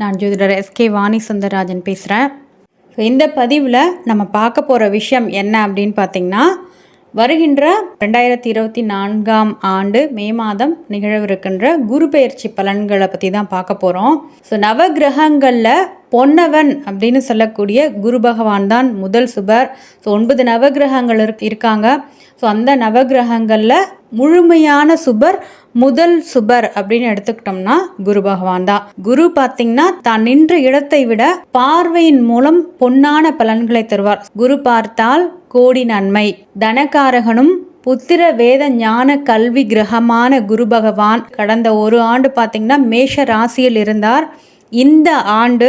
நான் ஜோதிடர் எஸ்கே வாணி சுந்தரராஜன் பேசுகிறேன் இந்த பதிவில் நம்ம பார்க்க போகிற விஷயம் என்ன அப்படின்னு பார்த்தீங்கன்னா வருகின்ற ரெண்டாயிரத்தி இருபத்தி நான்காம் ஆண்டு மே மாதம் நிகழவிருக்கின்ற குரு பெயர்ச்சி பலன்களை பற்றி தான் பார்க்க போகிறோம் ஸோ நவகிரகங்களில் பொன்னவன் அப்படின்னு சொல்லக்கூடிய குரு பகவான் தான் முதல் சுபர். ஸோ ஒன்பது நவகிரகங்கள் இருக் இருக்காங்க. ஸோ அந்த நவகிரகங்களில் முழுமையான சுபர் முதல் சுபர் அப்படின்னு எடுத்துக்கிட்டோம்னா குரு பகவான் தான். குரு பார்த்தீங்கன்னா தான் நின்ற இடத்தை விட பார்வையின் மூலம் பொன்னான பலன்களை தருவார். குரு பார்த்தால் கோடி நன்மை. தனகாரகனும் புத்திர வேத ஞான கல்வி கிரகமான குரு பகவான் கடந்த ஒரு ஆண்டு பார்த்திங்கன்னா மேஷ ராசியில் இருந்தார். இந்த ஆண்டு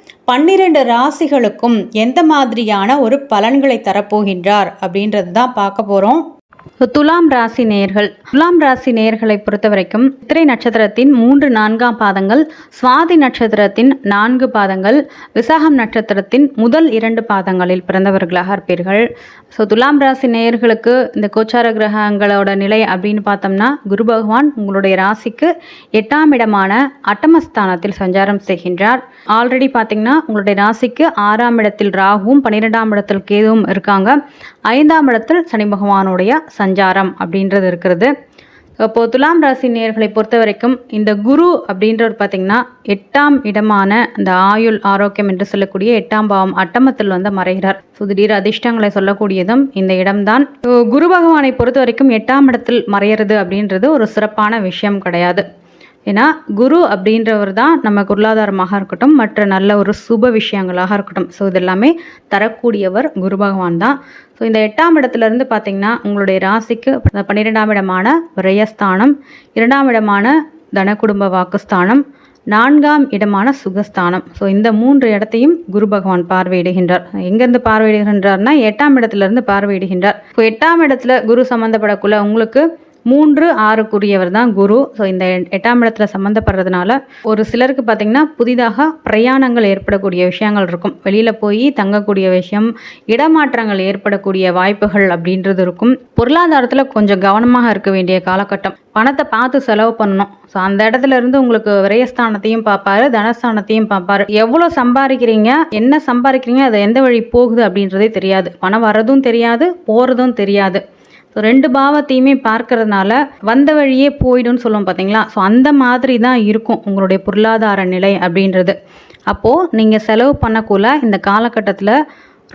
பன்னிரண்டு ராசிகளுக்கும் எந்த மாதிரியான ஒரு பலன்களை தரப்போகின்றார் அப்படின்றது தான் பார்க்க போகிறோம் துலாம் ராசி நேர்கள். துலாம் ராசி நேர்களை பொறுத்த வரைக்கும் சித்திரை நட்சத்திரத்தின் மூன்று நான்காம் பாதங்கள் சுவாதி நட்சத்திரத்தின் நான்கு பாதங்கள் விசாகம் நட்சத்திரத்தின் முதல் இரண்டு பாதங்களில் பிறந்தவர்களாக இருப்பீர்கள். ஸோ துலாம் ராசி நேயர்களுக்கு இந்த கோச்சார கிரகங்களோட நிலை அப்படின்னு பார்த்தோம்னா குரு பகவான் உங்களுடைய ராசிக்கு எட்டாம் இடமான அட்டமஸ்தானத்தில் சஞ்சாரம் செய்கின்றார். ஆல்ரெடி பார்த்தீங்கன்னா உங்களுடைய ராசிக்கு ஆறாம் இடத்தில் ராகுவும் பன்னிரெண்டாம் இடத்தில் கேதுவும் இருக்காங்க. ஐந்தாம் இடத்தில் சனி பகவானுடைய சஞ்சாரம் அப்படின்றது இருக்கிறது. இப்போது துலாம் ராசி நேர்களை பொறுத்த வரைக்கும் இந்த குரு அப்படின்றவர் பார்த்திங்கன்னா எட்டாம் இடமான இந்த ஆயுள் ஆரோக்கியம் என்று சொல்லக்கூடிய எட்டாம் பாவம் அட்டமத்தில் வந்து மறைகிறார். ஸோ திடீர் அதிர்ஷ்டங்களை சொல்லக்கூடியதும் இந்த இடம்தான். குரு பகவானை பொறுத்த வரைக்கும் எட்டாம் இடத்தில் மறையிறது அப்படின்றது ஒரு சிறப்பான விஷயம் கிடையாது. ஏன்னா குரு அப்படின்றவர் தான் நம்ம பொருளாதாரமாக இருக்கட்டும் மற்ற நல்ல ஒரு சுப விஷயங்களாக இருக்கட்டும். ஸோ இதெல்லாமே தரக்கூடியவர் குரு பகவான் தான். ஸோ இந்த எட்டாம் இடத்துலேருந்து பார்த்தீங்கன்னா உங்களுடைய ராசிக்கு பன்னிரெண்டாம் இடமான விரயஸ்தானம் இரண்டாம் இடமான தன குடும்ப வாக்குஸ்தானம் நான்காம் இடமான சுகஸ்தானம். ஸோ இந்த மூன்று இடத்தையும் குரு பகவான் பார்வையிடுகின்றார். எங்கேருந்து பார்வையிடுகின்றார்னா எட்டாம் இடத்துலேருந்து பார்வையிடுகின்றார். ஸோ எட்டாம் இடத்துல குரு சம்மந்தப்படக்குள்ள உங்களுக்கு மூன்று ஆறுக்குரியவர் தான் குரு. ஸோ இந்த எட்டாம் இடத்துல சம்மந்தப்படுறதுனால ஒரு சிலருக்கு பார்த்திங்கன்னா புதிதாக பிரயாணங்கள் ஏற்படக்கூடிய விஷயங்கள் இருக்கும். வெளியில் போய் தங்கக்கூடிய விஷயம் இடமாற்றங்கள் ஏற்படக்கூடிய வாய்ப்புகள் அப்படின்றது இருக்கும். பொருளாதாரத்தில் கொஞ்சம் கவனமாக இருக்க வேண்டிய காலகட்டம். பணத்தை பார்த்து செலவு பண்ணணும். ஸோ அந்த இடத்துல இருந்து உங்களுக்கு விரயஸ்தானத்தையும் பார்ப்பாரு தனஸ்தானத்தையும் பார்ப்பாரு. எவ்வளோ சம்பாதிக்கிறீங்க என்ன சம்பாதிக்கிறீங்க அது எந்த வழி போகுது அப்படின்றதே தெரியாது. பணம் வர்றதும் தெரியாது போகிறதும் தெரியாது. ஸோ ரெண்டு பாவத்தையுமே பார்க்கறதுனால வந்த வழியே போயிடும்னு சொல்லுவோம் பார்த்தீங்களா ஸோ அந்த மாதிரி தான் இருக்கும் உங்களுடைய பொருளாதார நிலை அப்படின்றது. அப்போது நீங்கள் செலவு பண்ணக்குள்ள இந்த காலகட்டத்தில்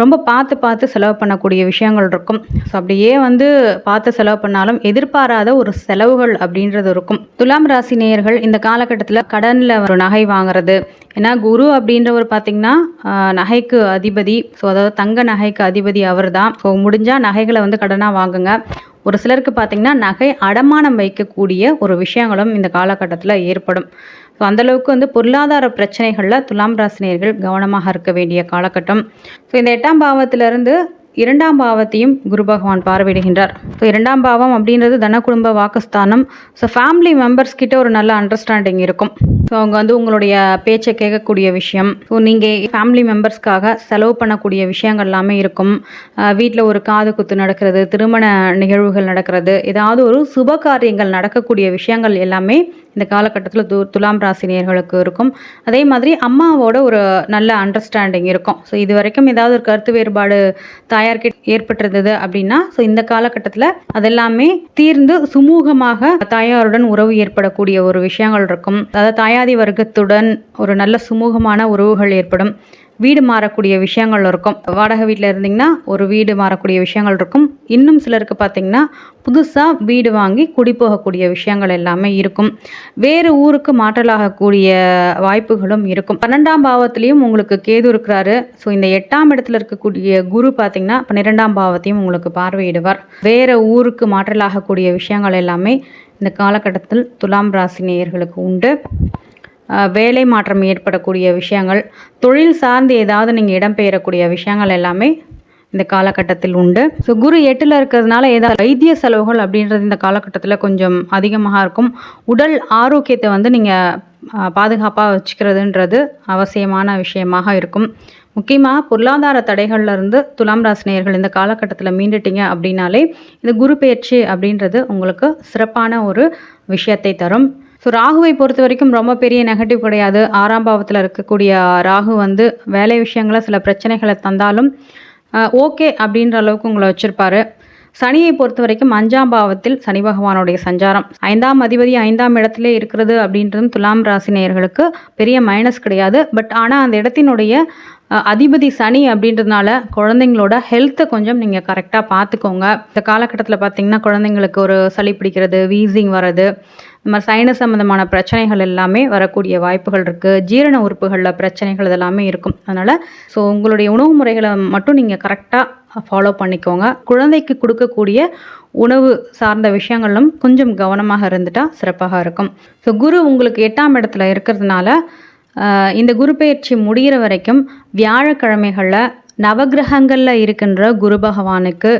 ரொம்ப பார்த்து பார்த்து செலவு பண்ணக்கூடிய விஷயங்கள் இருக்கும். ஸோ அப்படியே வந்து பார்த்து செலவு பண்ணாலும் எதிர்பாராத ஒரு செலவுகள் அப்படின்றது இருக்கும். துலாம் ராசி நேயர்கள் இந்த காலகட்டத்தில் கடனில் ஒரு நகை வாங்குறது. ஏன்னா குரு அப்படின்றவர் பார்த்திங்கன்னா நகைக்கு அதிபதி. ஸோ அதாவது தங்க நகைக்கு அதிபதி அவர் தான் ஸோ முடிஞ்சால் நகைகளை வந்து கடனாக வாங்குங்க. ஒரு சிலருக்கு பார்த்திங்கன்னா நகை அடமானம் வைக்கக்கூடிய ஒரு விஷயங்களும் இந்த காலகட்டத்தில் ஏற்படும். ஸோ அந்தளவுக்கு வந்து பொருளாதார பிரச்சனைகளில் துலாம் ராசினியர்கள் கவனமாக இருக்க வேண்டிய காலகட்டம். ஸோ இந்த எட்டாம் பாவத்திலிருந்து இரண்டாம் பாவத்தையும் குரு பகவான் பார்வையிடுகின்றார். ஸோ இரண்டாம் பாவம் அப்படின்றது தன குடும்ப வாக்குஸ்தானம். ஸோ ஃபேமிலி மெம்பர்ஸ் கிட்ட ஒரு நல்ல அண்டர்ஸ்டாண்டிங் இருக்கும். ஸோ அவங்க வந்து உங்களுடைய பேச்சை கேட்கக்கூடிய விஷயம். ஸோ நீங்கள் ஃபேமிலி மெம்பர்ஸ்க்காக செலவு பண்ணக்கூடிய விஷயங்கள் எல்லாமே இருக்கும். வீட்டில் ஒரு காது குத்து நடக்கிறது திருமண நிகழ்வுகள் நடக்கிறது ஏதாவது ஒரு சுப காரியங்கள் நடக்கக்கூடிய விஷயங்கள் எல்லாமே இந்த காலகட்டத்தில் து துலாம் ராசினியர்களுக்கு இருக்கும். அதே மாதிரி அம்மாவோட ஒரு நல்ல அண்டர்ஸ்டாண்டிங் இருக்கும். ஸோ இது வரைக்கும் ஏதாவது ஒரு கருத்து வேறுபாடு தாயார்கிட்ட ஏற்பட்டிருந்தது அப்படின்னா ஸோ இந்த காலகட்டத்தில் அதெல்லாமே தீர்ந்து சுமூகமாக தாயாருடன் உறவு ஏற்படக்கூடிய ஒரு விஷயங்கள் இருக்கும். அதாவது தாயாதி வர்க்கத்துடன் ஒரு நல்ல சுமூகமான உறவுகள் ஏற்படும். வீடு மாறக்கூடிய விஷயங்கள் இருக்கும். வாடகை வீட்டில் இருந்தீங்கன்னா ஒரு வீடு மாறக்கூடிய விஷயங்கள் இருக்கும். இன்னும் சிலருக்கு பார்த்தீங்கன்னா புதுசாக வீடு வாங்கி குடி போகக்கூடிய விஷயங்கள் எல்லாமே இருக்கும். வேறு ஊருக்கு மாற்றலாகக்கூடிய வாய்ப்புகளும் இருக்கும். பன்னெண்டாம் பாவத்திலையும் உங்களுக்கு கேது இருக்கிறாரு. ஸோ இந்த எட்டாம் இடத்துல இருக்கக்கூடிய குரு பார்த்தீங்கன்னா பன்னிரெண்டாம் பாவத்தையும் உங்களுக்கு பார்வையிடுவார். வேறு ஊருக்கு மாற்றலாகக்கூடிய விஷயங்கள் எல்லாமே இந்த காலகட்டத்தில் துலாம் ராசி நேயர்களுக்கு உண்டு. வேலை மாற்றம் ஏற்படக்கூடிய விஷயங்கள் தொழில் சார்ந்து ஏதாவது நீங்கள் இடம்பெயரக்கூடிய விஷயங்கள் எல்லாமே இந்த காலகட்டத்தில் உண்டு. ஸோ குரு எட்டில் இருக்கிறதுனால ஏதாவது வைத்திய செலவுகள் அப்படின்றது இந்த காலகட்டத்தில் கொஞ்சம் அதிகமாக இருக்கும். உடல் ஆரோக்கியத்தை வந்து நீங்கள் பாதுகாப்பாக வச்சுக்கிறதுன்றது அவசியமான விஷயமாக இருக்கும். முக்கியமாக பொருளாதார தடைகள்லேருந்து துலாம் ராசினியர்கள் இந்த காலகட்டத்தில் மீண்டுட்டீங்க அப்படின்னாலே இந்த குரு பெயர்ச்சி அப்படின்றது உங்களுக்கு சிறப்பான ஒரு விஷயத்தை தரும். ஸோ ராகுவை பொறுத்த வரைக்கும் ரொம்ப பெரிய நெகட்டிவ் கிடையாது. ஆறாம் பாவத்தில் இருக்கக்கூடிய ராகு வந்து வேலை விஷயங்களை சில பிரச்சனைகளை தந்தாலும் ஓகே அப்படின்ற அளவுக்கு உங்களை வச்சுருப்பாரு. சனியை பொறுத்த வரைக்கும் அஞ்சாம் பாவத்தில் சனி பகவானுடைய சஞ்சாரம். ஐந்தாம் அதிபதி ஐந்தாம் இடத்திலே இருக்கிறது அப்படின்றதும் துலாம் ராசி நேயர்களுக்கு பெரிய மைனஸ் கிடையாது. பட் ஆனால் அந்த இடத்தினுடைய அதிபதி சனி அப்படின்றதுனால குழந்தைங்களோட ஹெல்த்தை கொஞ்சம் நீங்கள் கரெக்டாக பார்த்துக்கோங்க. இந்த காலகட்டத்தில் பார்த்தீங்கன்னா குழந்தைங்களுக்கு ஒரு சளி பிடிக்கிறது வீசிங் வர்றது இந்த மாதிரி சைனஸ் சம்மந்தமான பிரச்சனைகள் எல்லாமே வரக்கூடிய வாய்ப்புகள் இருக்குது ஜீரண உறுப்புகளில் பிரச்சனைகள் இதெல்லாமே இருக்கும். அதனால் ஸோ உங்களுடைய உணவு முறைகளை மட்டும் நீங்கள் கரெக்டாக ஃபாலோ பண்ணிக்கோங்க. குழந்தைக்கு கொடுக்கக்கூடிய உணவு சார்ந்த விஷயங்களும் கொஞ்சம் கவனமாக இருந்துட்டால் சிறப்பாக இருக்கும். ஸோ குரு உங்களுக்கு எட்டாம் இடத்துல இருக்கிறதுனால இந்த குரு பயிற்சி முடிகிற வரைக்கும் வியாழக்கிழமைகளில் நவக்கிரகங்களில் இருக்கின்ற குரு பகவானுக்கு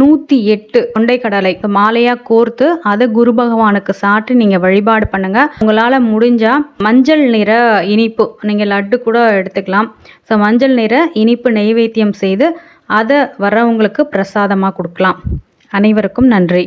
நூற்றி எட்டு கொண்டைக்கடலை மாலையாக கோர்த்து அதை குரு பகவானுக்கு சாட்டி நீங்கள் வழிபாடு பண்ணுங்கள் உங்களால் முடிஞ்சால் மஞ்சள் நிற இனிப்பு நீங்கள் லட்டு கூட எடுத்துக்கலாம். ஸோ மஞ்சள் நிற இனிப்பு நெய்வேத்தியம் செய்து அதை வரவங்களுக்கு பிரசாதமாக கொடுக்கலாம். அனைவருக்கும் நன்றி.